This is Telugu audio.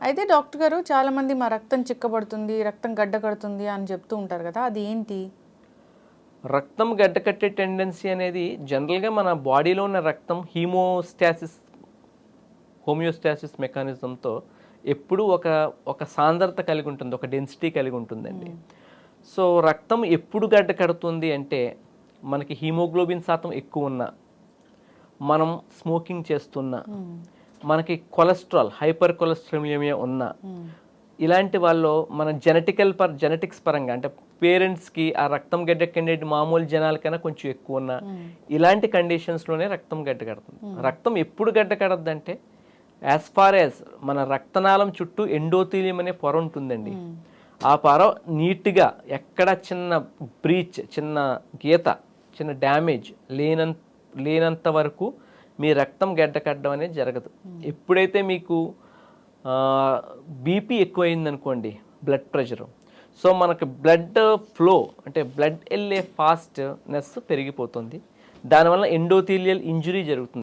అయితే డాక్టర్ గారు చాలా మంది మా రక్తం చిక్కబడుతుంది రక్తం గడ్డ కడుతుంది అని చెప్తూ ఉంటారు కదా అది ఏంటి? రక్తం గడ్డకట్టే టెండెన్సీ అనేది జనరల్గా మన బాడీలో ఉన్న రక్తం హీమోస్టాసిస్ హోమియోస్టాసిస్ మెకానిజంతో ఎప్పుడూ ఒక ఒక సాంద్రత కలిగి ఉంటుంది ఒక డెన్సిటీ కలిగి ఉంటుందండి. సో రక్తం ఎప్పుడు గడ్డ కడుతుంది అంటే మనకి హీమోగ్లోబిన్ శాతం ఎక్కువ ఉన్న మనం స్మోకింగ్ చేస్తున్నా మనకి కొలెస్ట్రాల్ హైపర్ కొలెస్ట్రామియమియా ఉన్న ఇలాంటి వాళ్ళు మన జెనెటికల్ పర్ జెనెటిక్స్ పరంగా అంటే పేరెంట్స్కి ఆ రక్తం గడ్డ కండేటి మామూలు జనాలకైనా కొంచెం ఎక్కువ ఉన్న ఇలాంటి కండిషన్స్లోనే రక్తం గడ్డ కడుతుంది రక్తం ఎప్పుడు గడ్డ కడద్దంటే యాజ్ ఫార్ యాజ్ మన రక్తనాళం చుట్టూ ఎండోతీలియం అనే పొర ఉంటుందండి. ఆ పొర నీట్గా ఎక్కడ చిన్న బ్రీచ్ చిన్న గీత చిన్న డ్యామేజ్ లేనంత లేనంత వరకు మీ రక్తం గడ్డ కట్టడం అనేది జరగదు. ఎప్పుడైతే మీకు బీపీ ఎక్కువైంది అనుకోండి బ్లడ్ ప్రెషర్ సో మనకు బ్లడ్ ఫ్లో అంటే బ్లడ్ వెళ్ళే ఫాస్ట్నెస్ పెరిగిపోతుంది. దానివల్ల ఎండోథీలియల్ ఇంజురీ జరుగుతుంది.